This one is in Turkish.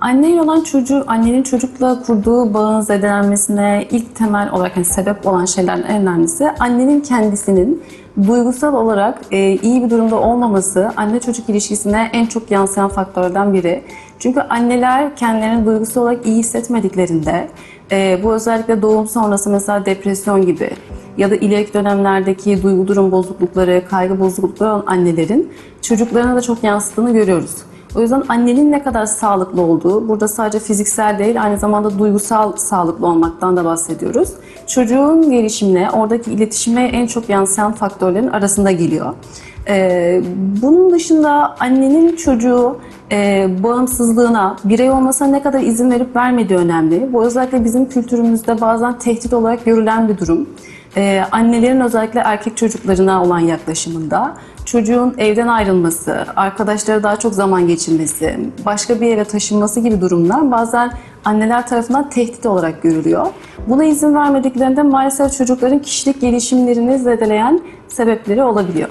Anneyle olan çocuğu, annenin çocukla kurduğu bağın zedelenmesine ilk temel olarak hani sebep olan şeylerden en önemlisi annenin kendisinin duygusal olarak e, iyi bir durumda olmaması anne çocuk ilişkisine en çok yansıyan faktörlerden biri. Çünkü anneler kendilerini duygusal olarak iyi hissetmediklerinde e, bu özellikle doğum sonrası mesela depresyon gibi ya da ileriki dönemlerdeki duygu durum bozuklukları, kaygı bozuklukları olan annelerin çocuklarına da çok yansıttığını görüyoruz. O yüzden annenin ne kadar sağlıklı olduğu, burada sadece fiziksel değil aynı zamanda duygusal sağlıklı olmaktan da bahsediyoruz. Çocuğun gelişimine, oradaki iletişime en çok yansıyan faktörlerin arasında geliyor. Ee, bunun dışında annenin çocuğu e, bağımsızlığına, birey olmasına ne kadar izin verip vermediği önemli. Bu özellikle bizim kültürümüzde bazen tehdit olarak görülen bir durum. Ee, annelerin özellikle erkek çocuklarına olan yaklaşımında çocuğun evden ayrılması, arkadaşlara daha çok zaman geçirmesi, başka bir eve taşınması gibi durumlar bazen anneler tarafından tehdit olarak görülüyor. Buna izin vermediklerinde maalesef çocukların kişilik gelişimlerini zedeleyen sebepleri olabiliyor.